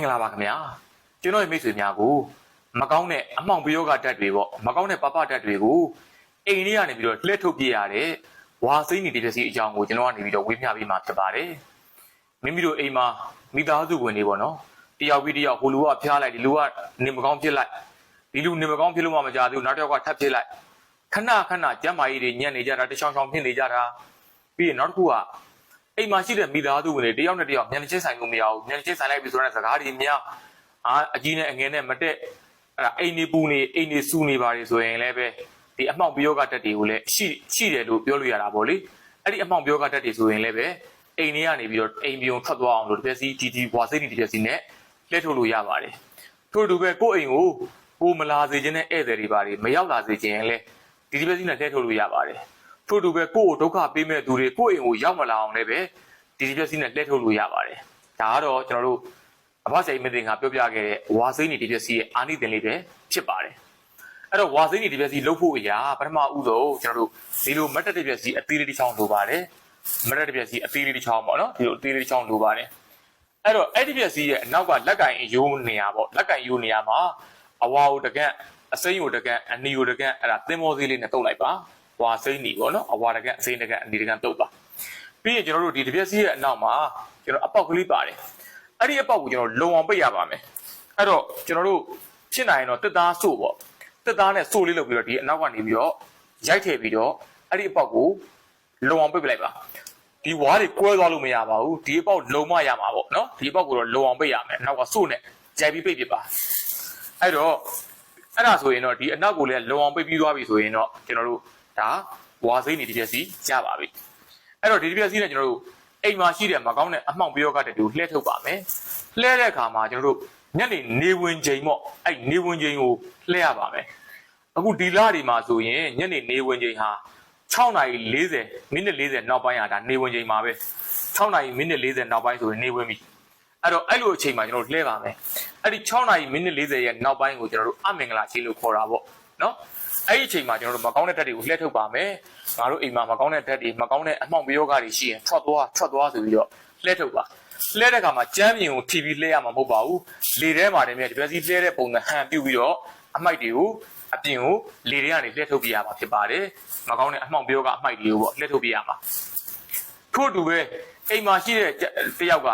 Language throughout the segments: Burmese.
င်္ဂလာပါခင်ဗျာကျွန်တော်ရဲ့မိတ်ဆွေများကိုမကောင်းတဲ့အမှောင်ပယောဂဓာတ်တွေပေါ့မကောင်းတဲ့ပပဓာတ်တွေကိုအိမ်လေးကနေပြီးတော့လှည့်ထုတ်ပြရတဲ့ဝါစိမ့်နေတပြစီအကြောင်းကိုကျွန်တော်ကနေပြီးတော့ဝေမျှပေးမှာဖြစ်ပါတယ်မိမိတို့အိမ်မှာမိသားစုဝင်တွေပေါ့နော်တယောက်ပြီးတယောက်ဟိုလူကဖျားလိုက်ဒီလူကနေမကောင်းဖြစ်လိုက်ဒီလူနေမကောင်းဖြစ်လို့မှမကြသေးဘူးနောက်တစ်ယောက်ကထပ်ဖြစ်လိုက်ခဏခဏကျမ်းမာရေးတွေညံ့နေကြတာတချောင်းချောင်းဖြစ်နေကြတာပြီးရင်နောက်တစ်ခုက အိမ်မှာရှိတဲ့မိသားစုဝင်တွေတယောက်နဲ့တယောက်ညံချင်းဆိုင်လို့မရဘူးညံချင်းဆိုင်လိုက်ပြီဆိုတော့စကားတွေများအာအကြီးနဲ့အငယ်နဲ့မတက်အဲ့ဒါအိမ်နေပူနေအိမ်နေစူနေပါလေဆိုရင်လည်းပဲဒီအမှောင်ပြောကတက်တွေကိုလည်းရှိရှိတယ်လို့ပြောလို့ရတာပေါ့လေအဲ့ဒီအမှောင်ပြောကတက်တွေဆိုရင်လည်းပဲအိမ်တွေကနေပြီးတော့အိမ်ပြုံထွက်သွားအောင်လို့တစ်ပြက်စီဒီဒီဘွာစိတ်ဒီတစ်ပြက်စီနဲ့လှည့်ထုတ်လို့ရပါတယ်ထို့တူပဲကိုယ့်အိမ်ကိုကိုမလာစေခြင်းနဲ့ဧည့်သည်တွေပါလေမရောက်လာစေခြင်းရင်လည်းဒီတစ်ပြက်စီနဲ့လှည့်ထုတ်လို့ရပါတယ် ထို့တူပဲကိုယ့်ကိုဒုက္ခပေးမဲ့သူတွေကိုယ့်အိမ်ကိုရောက်မလာအောင်လည်းပဲဒီဒီပြက်စီနဲ့လှည့်ထုတ်လို့ရပါတယ်ဒါကတော့ကျွန်တော်တို့အဘစိန်မတင်ကပြောပြခဲ့တဲ့ဝါစိန်ဒီပြက်စီရဲ့အာနိသင်လေးပဲဖြစ်ပါတယ်အဲ့တော့ဝါစိန်ဒီပြက်စီလှုပ်ဖို့အရာပထမဦးဆုံးကျွန်တော်တို့ဒီလိုမတ်တက်တဲ့ပြက်စီအသေးလေးတစ်ချောင်းလိုပါတယ်မတ်တက်တဲ့ပြက်စီအသေးလေးတစ်ချောင်းပေါ့နော်ဒီလိုအသေးလေးတစ်ချောင်းလိုပါတယ်အဲ့တော့အဲ့ဒီပြက်စီရဲ့အနောက်ကလက်ကင်အယိုးနေရာပေါ့လက်ကင်ယိုးနေရာမှာအဝါကိုတကန့်အစိမ့်ကိုတကန့်အနီကိုတကန့်အဲ့ဒါသင်္ဘောသေးလေးနဲ့တုပ်လိုက်ပါ ဝါစိမ့်နေပေါ့နော်အဝါတကအစိမ့်တကအနီတကန်တုတ်ပါပြီးရင်ကျွန်တော်တို့ဒီတစ်ပြက်စီးရဲ့အနောက်မှာကျွန်တော်အပေါက်ကလေးပါတယ်အဲ့ဒီအပေါက်ကိုကျွန်တော်လုံအောင်ပိတ်ရပါမယ်အဲ့တော့ကျွန်တော်တို့ဖြစ်နိုင်ရင်တော့တက်သားစို့ပေါ့တက်သားနဲ့စို့လေးလုပ်ပြီးတော့ဒီအနောက်ကနေပြီးတော့ရိုက်ထည့်ပြီးတော့အဲ့ဒီအပေါက်ကိုလုံအောင်ပိတ်ပလိုက်ပါဒီဝါးတွေကွဲသွားလို့မရပါဘူးဒီအပေါက်လုံမရမှာပေါ့နော်ဒီအပေါက်ကိုတော့လုံအောင်ပိတ်ရမယ်အနောက်ကစို့နဲ့ကြိုက်ပြီးပိတ်ပြပါအဲ့တော့အဲ့ဒါဆိုရင်တော့ဒီအနောက်ကိုလည်းလုံအောင်ပိတ်ပြီးသွားပြီဆိုရင်တော့ကျွန်တော်တို့ ဒါဝါစိမ့်နေဒီပြက်စီရပါပြီအဲ့တော့ဒီပြက်စီနဲ့ကျွန်တော်တို့အိမ်မှာရှိတဲ့မကောင်းတဲ့အမှောင်ပြောကတဲ့တူလှည့်ထုတ်ပါမယ်လှည့်တဲ့အခါမှာကျွန်တော်တို့ညနေနေဝင်ချိန်ပေါ့အဲ့နေဝင်ချိန်ကိုလှည့်ရပါမယ်အခုဒီလတွေမှာဆိုရင်ညနေနေဝင်ချိန်ဟာ6နာရီ40မိနစ်40နောက်ပိုင်းဟာဒါနေဝင်ချိန်မှာပဲ6နာရီမိနစ်40နောက်ပိုင်းဆိုရင်နေဝင်ပြီအဲ့တော့အဲ့လိုအချိန်မှာကျွန်တော်တို့လှည့်ပါမယ်အဲ့ဒီ6နာရီမိနစ်40ရဲ့နောက်ပိုင်းကိုကျွန်တော်တို့အမင်္ဂလာချိန်လို့ခေါ်တာပေါ့ နော်အဲ့ဒီအချိန်မှာကျွန်တော်တို့မကောင်းတဲ့ဓာတ်တွေကိုလှည့်ထုတ်ပါမယ်။ငါတို့အိမ်မှာမကောင်းတဲ့ဓာတ်တွေမကောင်းတဲ့အမှောင်ပယောဂတွေရှိရင်ထွက်သွားထွက်သွားဆိုပြီးတော့လှည့်ထုတ်ပါ။လှည့်တဲ့အခါမှာကြမ်းပြင်ကိုထိပြီးလှည့်ရမှာမဟုတ်ပါဘူး။လေထဲမှာတည်းမြဲဒီပြစီလှည့်တဲ့ပုံစံဟန်ပြုတ်ပြီးတော့အမိုက်တွေကိုအပြင်ကိုလေထဲကနေလှည့်ထုတ်ပြရမှာဖြစ်ပါတယ်။မကောင်းတဲ့အမှောင်ပယောဂအမိုက်တွေကိုပေါ့လှည့်ထုတ်ပြရမှာ။ထို့အတူပဲအိမ်မှာရှိတဲ့တယောက်က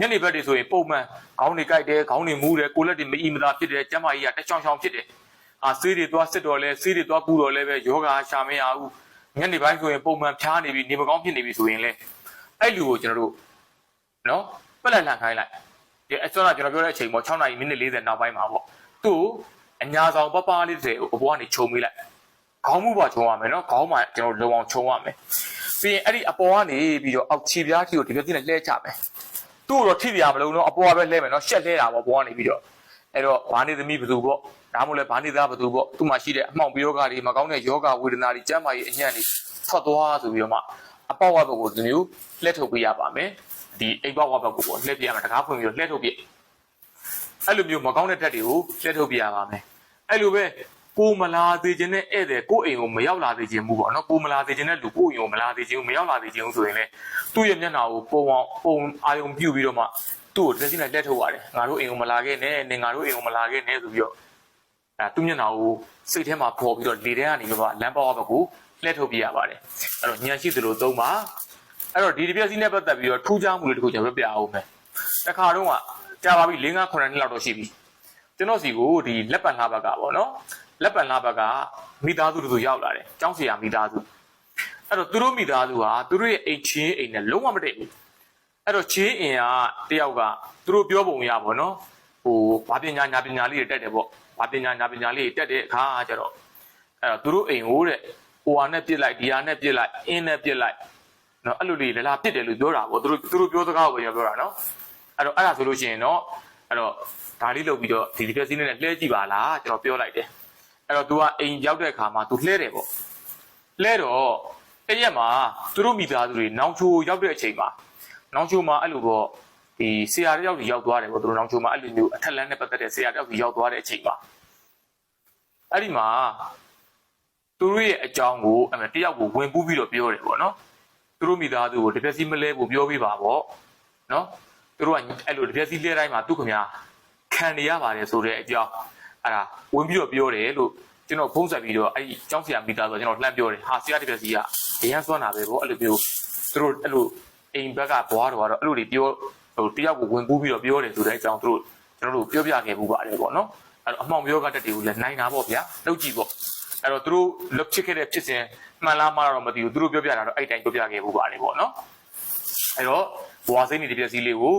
ညနေဘက်တွေဆိုရင်ပုံမှန်ခေါင်းတွေကြိုက်တယ်ခေါင်းတွေမူးတယ်ကိုယ်လက်တွေမအီမသာဖြစ်တယ်ကျန်းမာရေးကတက်ချောင်းချောင်းဖြစ်တယ် အာဆေးတွေသွားစစ်တော်လဲဆေးတွေသွားကူတော်လဲပဲယောဂါရှာမရဘူးညနေပိုင်းဆိုရင်ပုံမှန်ဖြားနေပြီနေမကောင်းဖြစ်နေပြီဆိုရင်လဲအဲ့လူကိုကျွန်တော်တို့နော်ပက်လက်လှန်ခိုင်းလိုက်ဒီအစောကကျွန်တော်ပြောတဲ့အချိန်ပေါ့6နာရီမိနစ်40နောက်ပိုင်းမှာပေါ့သူ့အညာဆောင်ပပလေးတွေကိုအပေါ်ကနေခြုံမိလိုက်ခေါင်းမှုပါခြုံရမယ်နော်ခေါင်းမှာကျွန်တော်လုံအောင်ခြုံရမယ်ပြီးရင်အဲ့ဒီအပေါ်ကနေပြီးတော့အောက်ခြေပြားကြီးကိုဒီပြည့်နဲ့လှဲချမယ်သူ့တော့ထိပြရမလို့နော်အပေါ်ကပဲလှဲမယ်နော်ရှက်လှဲတာပေါ့ပေါ်ကနေပြီးတော့အဲ့တော့ဘာနေသမီးဘသူပေါ့ ဒါမှမဟုတ်လည်းဘာနေသားဘသူပေါ့သူ့မှာရှိတဲ့အမှောင်ပယောဂတွေမကောင်းတဲ့ယောဂဝေဒနာတွေကျန်းမာရေးအညံ့တွေထွက်သွားဆိုပြီးတော့မှအပေါက်ဝဘက်ကိုဒီမျိုးလှည့်ထုတ်ပေးရပါမယ်ဒီအိမ်ပေါက်ဝဘက်ကိုပေါ့လှည့်ပြရမှာတကားဖွင့်ပြီးတော့လှည့်ထုတ်ပြအဲ့လိုမျိုးမကောင်းတဲ့ဓာတ်တွေကိုလှည့်ထုတ်ပြရပါမယ်အဲ့လိုပဲကိုမလာသေးခြင်းနဲ့ဧည့်သည်ကိုအိမ်ကိုမရောက်လာသေးခြင်းဘူးပေါ့နော်ကိုမလာသေးခြင်းနဲ့လူကိုအိမ်ကိုမလာသေးခြင်းမရောက်လာသေးခြင်းဆိုရင်လေသူ့ရဲ့မျက်နှာကိုပုံအောင်ပုံအာယုံပြုတ်ပြီးတော့မှသူ့ကိုလက်စီနဲ့လက်ထုတ်ရတယ်ငါတို့အိမ်ကိုမလာခဲ့နဲ့နင်ငါတို့အိမ်ကိုမလာခဲ့နဲ့ဆိုပြီးတော့ အဲသူ့မျက်နှာကိုစိတ်ထဲမှာပေါ်ပြီးတော့လေထဲကနေပြီးတော့လမ်းပေါက်ဘက်ကိုလှည့်ထုတ်ပြရပါတယ်အဲ့တော့ညံရှိသလိုသုံးပါအဲ့တော့ဒီတစ်ပြက်စီးနဲ့ပတ်သက်ပြီးတော့ထူးခြားမှုလေးတစ်ခုကျွန်တော်ပြအောင်မယ်တခါတော့ကကြာပါပြီ၄၅9နှစ်လောက်တော့ရှိပြီကျွန်တော်စီကိုဒီလက်ပံလှဘက်ကပေါ့နော်လက်ပံလှဘက်ကမိသားစုတို့ရောက်လာတယ်ကျောင်းဆရာမိသားစုအဲ့တော့သူတို့မိသားစုဟာသူတို့ရဲ့အိမ်ချင်းအိမ်နဲ့လုံးဝမတည့်ဘူးအဲ့တော့ချင်းအိမ်ကတယောက်ကသူတို့ပြောပုံရပါတော့ ဟိုဘာပညာညာပညာလေးတွေတက်တယ်ပေါ့ဘာပညာညာပညာလေးတက်တဲ့အခါကျတော့အဲ့တော့သူတို့အိမ်ကိုတဲ့ဟိုဟာနဲ့ပြစ်လိုက်ဒီဟာနဲ့ပြစ်လိုက်အင်းနဲ့ပြစ်လိုက်နော်အဲ့လိုလေးလလာပြစ်တယ်လို့ပြောတာပေါ့သူတို့သူတို့ပြောစကားကိုပြောတာနော်အဲ့တော့အဲ့ဒါဆိုလို့ရှိရင်တော့အဲ့တော့ဒါလေးလုပ်ပြီးတော့ဒီဒီပြက်စီးနဲ့လှဲကြည့်ပါလားကျွန်တော်ပြောလိုက်တယ်အဲ့တော့ तू ကအိမ်ရောက်တဲ့အခါမှာ तू လှဲတယ်ပေါ့လှဲတော့တရက်မှာသူတို့မိသားစုတွေနောင်ချိုရောက်တဲ့အချိန်မှာနောင်ချိုမှာအဲ့လိုပေါ့ ဒီဆရာတယောက်ကြီးရောက်သွားတယ်ပေါ့သူတို့နောင်ချိုမှာအဲ့လိုမျိုးအထက်လန်းနဲ့ပတ်သက်တဲ့ဆရာတယောက်ကြီးရောက်သွားတဲ့အချိန်မှာအဲ့ဒီမှာသူတို့ရဲ့အကြောင်းကိုအဲ့တယောက်ကိုဝင်ပူးပြီးတော့ပြောတယ်ပေါ့နော်သူတို့မိသားစုကိုတပြက်စီမလဲဖို့ပြောပြပါပေါ့နော်သူတို့ကအဲ့လိုတစ်ပြက်စီးလဲတိုင်းမှာသူ့ခင်ဗျာခံနေရပါတယ်ဆိုတဲ့အကြောင်းအဲ့ဒါဝင်ပြီးတော့ပြောတယ်လို့ကျွန်တော်ဖုံးဆက်ပြီးတော့အဲ့ဒီကျောင်းဆရာမိသားဆိုကျွန်တော်လှမ်းပြောတယ်ဟာဆရာတစ်ပြက်စီကအရန်စွမ်းတာပဲဗောအဲ့လိုမျိုးသူတို့အဲ့လိုအိမ်ဘက်ကဘွားတော်ကတော့အဲ့လိုတွေပြော ဟိုတယောက်ကိုဝင်ပူးပြီးတော့ပြောတယ်ဆိုတဲ့အကြောင်းသူတို့ကျွန်တော်တို့ပြောပြခဲ့မှုပါတယ်ဗောနော်အဲ့တော့အမှောင်ပြောကတက်တွေကိုလည်းနိုင်တာဗောဗျာလောက်ကြည့်ဗောအဲ့တော့သူတို့လုတ်ချစ်ခဲ့တဲ့ဖြစ်စဉ်မှန်လားမှားတော့မသိဘူးသူတို့ပြောပြတာတော့အဲ့တိုင်းပြောပြခဲ့ဖို့ပါလေပေါ့နော်အဲ့တော့ဘွာစိမ့်နေတဲ့ပစ္စည်းလေးကို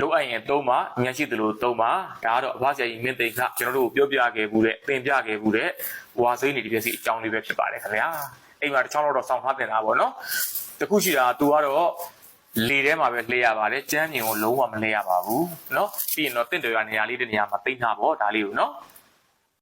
လုံးအပ်ရင်သုံးပါညံရှိသလိုသုံးပါဒါကတော့အဖဆရာကြီးမင်းသိန်းကကျွန်တော်တို့ပြောပြခဲ့ဘူးတဲ့သင်ပြခဲ့ဘူးတဲ့ဘွာစိမ့်နေတဲ့ပစ္စည်းအကြောင်းလေးပဲဖြစ်ပါတယ်ခင်ဗျာအိမ်မှာတစ်ချောင်းတော့စောင့်ထားတင်တာပေါ့နော်တခုရှိတာသူကတော့ လေထဲမှာပဲလှည့်ရပါတယ်ကျမ်းမြင်ကိုလုံးဝမလှည့်ရပါဘူးเนาะပြီးရင်တော့တင့်တယ်ရနေရာလေးတနေရာမှာတိတ်နှပါဒါလေးကိုเนาะ